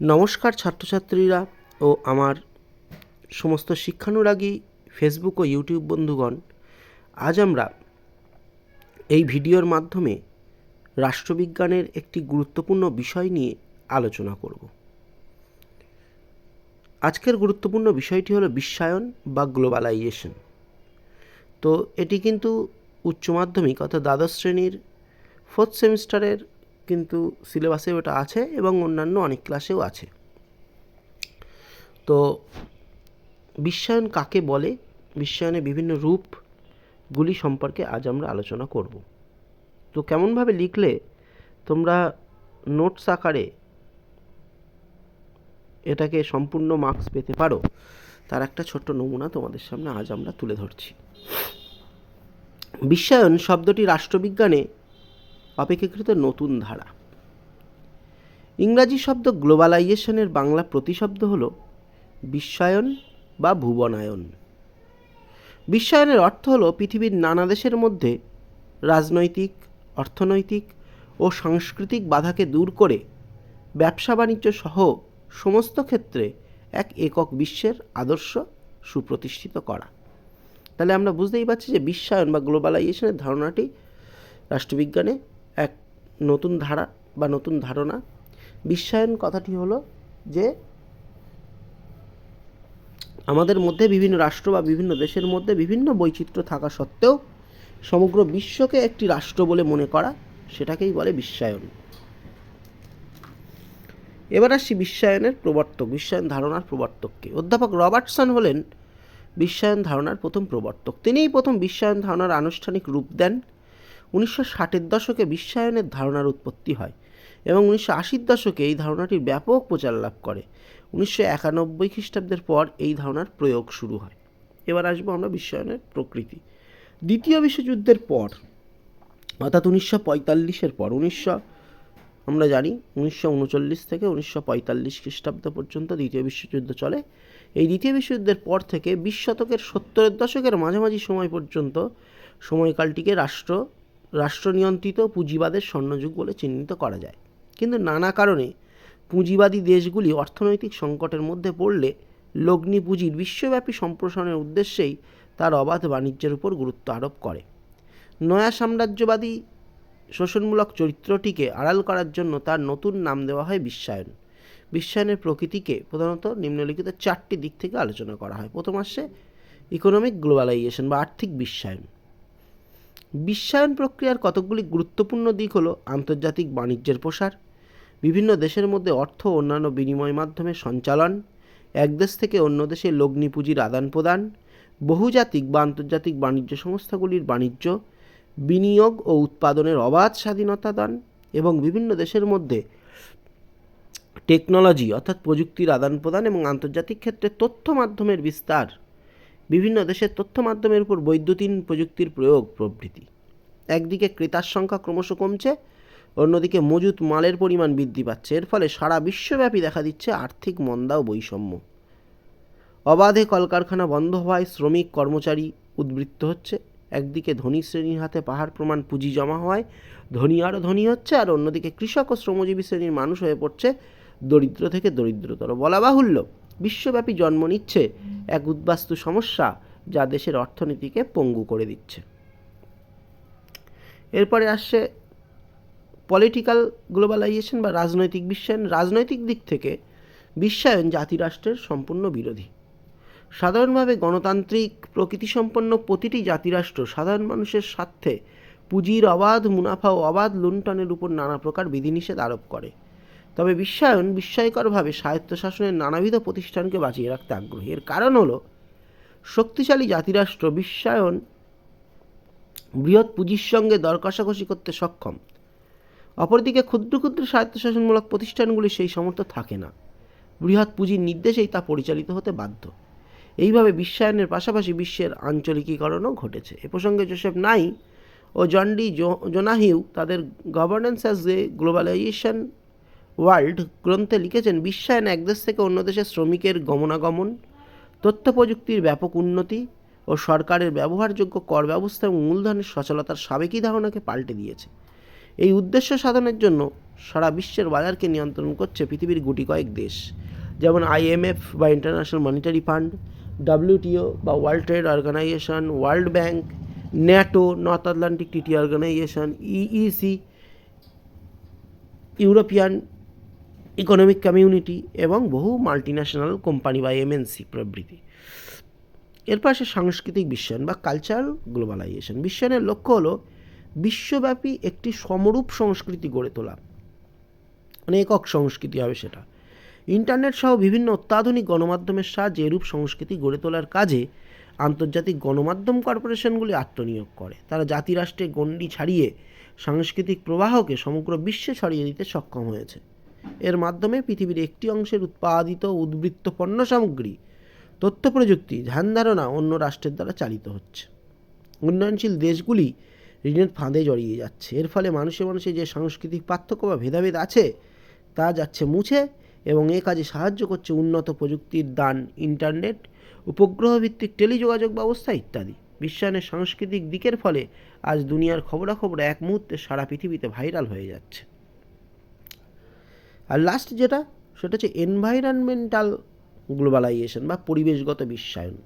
নমস্কার ছাত্রছাত্রীরা ও আমার সমস্ত শিক্ষানুরাগী ফেসবুক ও ইউটিউব বন্ধুগণ। আজ আমরা এই ভিডিওর মাধ্যমে রাষ্ট্রবিজ্ঞানের একটি গুরুত্বপূর্ণ বিষয় নিয়ে আলোচনা করব। আজকের গুরুত্বপূর্ণ বিষয়টি হলো বিশ্বায়ন বা গ্লোবালাইজেশন। তো এটি কিন্তু উচ্চ মাধ্যমিক অর্থাৎ দ্বাদশ শ্রেণির ফোর্থ সেমিস্টারের কিন্তু সিলেবাসে ওটা আছে এবং অন্যান্য অনেক ক্লাসেও আছে। তো বিশ্বায়ন কাকে বলে? বিশ্বায়নের বিভিন্ন রূপগুলি সম্পর্কে আজ আমরা আলোচনা করব। তো কেমনভাবে লিখলে তোমরা নোটস আকারে এটাকে সম্পূর্ণ মার্কস পেতে পারো, তার একটা ছোট্ট নমুনা তোমাদের সামনে আজ আমরা তুলে ধরছি। বিশ্বায়ন শব্দটি রাষ্ট্রবিজ্ঞানে অপেক্ষাকৃত নতুন ধারা। ইংরাজি শব্দ গ্লোবালাইজেশনের বাংলা প্রতিশব্দ হল বিশ্বায়ন বা ভুবনায়ন। বিশ্বায়নের অর্থ হল পৃথিবীর নানা দেশের মধ্যে রাজনৈতিক, অর্থনৈতিক ও সাংস্কৃতিক বাধাকে দূর করে ব্যবসা বাণিজ্য সহ সমস্ত ক্ষেত্রে এক একক বিশ্বের আদর্শ সুপ্রতিষ্ঠিত করা। তাহলে আমরা বুঝতেই পারছি যে বিশ্বায়ন বা গ্লোবালাইজেশনের ধারণাটি রাষ্ট্রবিজ্ঞানে নতুন ধারা বা নতুন ধারণা। বিশ্বায়ন কথাটি হলো যে আমাদের মধ্যে বিভিন্ন রাষ্ট্র বা বিভিন্ন দেশের মধ্যে বিভিন্ন বৈচিত্র্য থাকা সত্ত্বেও সমগ্র বিশ্বকে একটি রাষ্ট্র বলে মনে করা, সেটাকেই বলে বিশ্বায়ন। এবার আসছি বিশ্বায়নের প্রবর্তক, বিশ্বায়ন ধারণার প্রবর্তককে। অধ্যাপক রবার্টসন হলেন, বিশ্বায়ন ধারণার প্রথম প্রবর্তক। তিনিই প্রথম বিশ্বায়ন ধারণার আনুষ্ঠানিক রূপ দেন। উনিশশো ষাটের দশকে বিশ্বায়নের ধারণার উৎপত্তি হয় এবং উনিশশো আশির দশকে এই ধারণাটির ব্যাপক প্রচার লাভ করে। উনিশশো একানব্বই খ্রিস্টাব্দের পর এই ধারণার প্রয়োগ শুরু হয়। এবার আসব আমরা বিশ্বায়নের প্রকৃতি। দ্বিতীয় বিশ্বযুদ্ধের পর, অর্থাৎ উনিশশো পঁয়তাল্লিশের পর, উনিশশো, আমরা জানি উনিশশো উনচল্লিশ থেকে উনিশশো পঁয়তাল্লিশ খ্রিস্টাব্দ পর্যন্ত দ্বিতীয় বিশ্বযুদ্ধ চলে। এই দ্বিতীয় বিশ্বযুদ্ধের পর থেকে বিশ শতকের সত্তরের দশকের মাঝামাঝি সময় পর্যন্ত সময়কালটিকে রাষ্ট্র রাষ্ট্রনিয়ন্ত্রিত পুঁজিবাদের স্বর্ণযুগ বলে চিহ্নিত করা যায়। কিন্তু নানা কারণে পুঁজিবাদী দেশগুলি অর্থনৈতিক সংকটের মধ্যে পড়লে লগ্নি পুঁজির বিশ্বব্যাপী সম্প্রসারণের উদ্দেশ্যেই তার অবাধ বাণিজ্যের উপর গুরুত্ব আরোপ করে। নয়া সাম্রাজ্যবাদী শোষণমূলক চরিত্রটিকে আড়াল করার জন্য তার নতুন নাম দেওয়া হয় বিশ্বায়ন। বিশ্বায়নের প্রকৃতিকে প্রধানত নিম্নলিখিত চারটি দিক থেকে আলোচনা করা হয়। প্রথম আসছে ইকোনমিক গ্লোবালাইজেশন বা আর্থিক বিশ্বায়ন। বিশ্বায়ন প্রক্রিয়ার কতকগুলি গুরুত্বপূর্ণ দিক হলো আন্তর্জাতিক বাণিজ্যের প্রসার, বিভিন্ন দেশের মধ্যে অর্থ অন্যান্য বিনিময় মাধ্যমে সঞ্চালন, এক দেশ থেকে অন্য দেশে লগ্নি পুঁজির আদান প্রদান, বহুজাতিক বা আন্তর্জাতিক বাণিজ্য সংস্থাগুলির বাণিজ্য, বিনিয়োগ ও উৎপাদনের অবাধ স্বাধীনতা দান এবং বিভিন্ন দেশের মধ্যে টেকনোলজি অর্থাৎ প্রযুক্তির আদান প্রদান এবং আন্তর্জাতিক ক্ষেত্রে তথ্য মাধ্যমের বিস্তার। বিভিন্ন দেশের তথ্য মাধ্যমের উপর বৈদ্যুতিন প্রযুক্তির প্রয়োগ প্রভৃতি। একদিকে ক্রেতার সংখ্যা ক্রমশ কমছে, অন্যদিকে মজুত মালের পরিমাণ বৃদ্ধি পাচ্ছে। এর ফলে সারা বিশ্বব্যাপী দেখা দিচ্ছে আর্থিক মন্দা ও বৈষম্য। অবাধে কলকারখানা বন্ধ হওয়ায় শ্রমিক, কর্মচারী উদ্বৃত্ত হচ্ছে। একদিকে ধনী শ্রেণির হাতে পাহাড় প্রমাণ পুঁজি জমা হওয়ায় ধনী আরও ধনী হচ্ছে, আর অন্যদিকে কৃষক ও শ্রমজীবী শ্রেণির মানুষ হয়ে পড়ছে দরিদ্র থেকে দরিদ্রতর। বলা বাহুল্য বিশ্বব্যাপী জন্ম নিচ্ছে এক উদ্বাস্তু সমস্যা যা দেশের অর্থনীতিকে পঙ্গু করে দিচ্ছে। এরপরে আসছে পলিটিক্যাল গ্লোবালাইজেশন বা রাজনৈতিক বিশ্বায়ন রাজনৈতিক দিক থেকে বিশ্বায়ন জাতিরাষ্ট্রের সম্পূর্ণ বিরোধী। সাধারণভাবে গণতান্ত্রিক প্রকৃতিসম্পন্ন প্রতিটি জাতিরাষ্ট্র সাধারণ মানুষের স্বার্থে পুঁজির অবাধ, মুনাফা ও অবাধ লুণ্ঠনের উপর নানা প্রকার বিধিনিষেধ আরোপ করে। তবে বিশ্বায়ন বিস্ময়করভাবে স্বায়ত্তশাসনের নানাবিধ প্রতিষ্ঠানকে বাঁচিয়ে রাখতে আগ্রহী। এর কারণ হলো, শক্তিশালী জাতিরাষ্ট্র বিশ্বায়ন বৃহৎ পুঁজির সঙ্গে দর কষাকষি করতে সক্ষম। অপরদিকে ক্ষুদ্র ক্ষুদ্র স্বায়ত্তশাসনমূলক প্রতিষ্ঠানগুলি সেই সমর্থ থাকে না। বৃহৎ পুঁজির নির্দেশেই তা পরিচালিত হতে বাধ্য। এইভাবে বিশ্বায়নের পাশাপাশি বিশ্বের আঞ্চলিকীকরণও ঘটেছে। এ প্রসঙ্গে জোসেফ নাই ও জন্ডি জোনাহিউ তাদের governance as a globalization world গ্রন্থে লিখেছেন, বিশ্বায়ন এক দেশ থেকে অন্য দেশে শ্রমিকের গমনাগমন তথ্য প্রযুক্তির ব্যাপক উন্নতি ও সরকারের ব্যবহারযোগ্য কর ব্যবস্থা এবং মূলধনের সচলতার সাবেকি ধারণাকে পাল্টে দিয়েছে। এই উদ্দেশ্য সাধনের জন্য সারা বিশ্বের বাজারকে নিয়ন্ত্রণ করছে পৃথিবীর গুটি কয়েক দেশ, যেমন আইএমএফ বা ইন্টারন্যাশনাল মনিটারি ফান্ড ডাব্লিউটিও বা world trade organization, world bank, NATO, north Atlantic TT organization EEC European economic community এবং বহু মাল্টিন্যাশনাল কোম্পানি বা এমএনসি প্রভৃতি। এর পাশে সাংস্কৃতিক বিশ্বায়ন বা কালচারাল গ্লোবালাইজেশন বিশ্বায়নের লক্ষ্য হলো বিশ্বব্যাপী একটি সমরূপ সংস্কৃতি গড়ে তোলা। মানে একক সংস্কৃতি হবে সেটা। ইন্টারনেট সহ বিভিন্ন অত্যাধুনিক গণমাধ্যমের সাহায্যে এরূপ সংস্কৃতি গড়ে তোলার কাজে আন্তর্জাতিক গণমাধ্যম কর্পোরেশনগুলি আত্মনিয়োগ করে। তারা জাতিরাষ্ট্রের গণ্ডি ছাড়িয়ে সাংস্কৃতিক প্রবাহকে সমগ্র বিশ্বে ছড়িয়ে দিতে সক্ষম হয়েছে। এর মাধ্যমে পৃথিবীর একটি অংশের উৎপাদিত উদ্বৃত্ত পণ্য সামগ্রী, তথ্য প্রযুক্তি, ধ্যান ধারণা অন্য রাষ্ট্রের দ্বারা চালিত হচ্ছে। উন্নয়নশীল দেশগুলি ঋণের ফাঁদে জড়িয়ে যাচ্ছে। এর ফলে মানুষে মানুষে যে সাংস্কৃতিক পার্থক্য বা ভেদাভেদ আছে, তা যাচ্ছে মুছে এবং এ কাজে সাহায্য করছে উন্নত প্রযুক্তির দান, ইন্টারনেট উপগ্রহ ভিত্তিক টেলিযোগাযোগ ব্যবস্থা ইত্যাদি। বিশ্বায়নের সাংস্কৃতিক দিকের ফলে আজ দুনিয়ার খবরাখবর এক মুহূর্তে সারা পৃথিবীতে ভাইরাল হয়ে যাচ্ছে। আর লাস্ট যেটা, সেটা হচ্ছে এনভায়রনমেন্টাল গ্লোবালাইজেশন বা পরিবেশগত বিশ্বায়ন।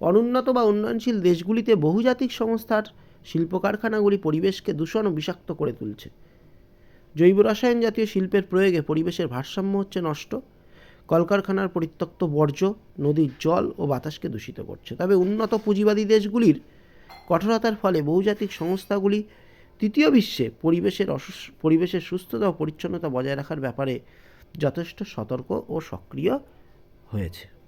অনুন্নত বা উন্নয়নশীল দেশগুলিতে বহুজাতিক সংস্থার শিল্প কারখানাগুলি পরিবেশকে দূষণ ও বিষাক্ত করে তুলছে। জৈব রসায়ন জাতীয় শিল্পের প্রয়োগে পরিবেশের ভারসাম্য হচ্ছে নষ্ট। কলকারখানার পরিত্যক্ত বর্জ্য, নদীর জল ও বাতাসকে দূষিত করছে। তবে উন্নত পুঁজিবাদী দেশগুলির কঠোরতার ফলে বহুজাতিক সংস্থাগুলি তৃতীয় বিশ্বে পরিবেশের পরিবেশের সুস্থতা ও পরিচ্ছন্নতা বজায় রাখার ব্যাপারে যথেষ্ট সতর্ক ও সক্রিয় হয়েছে।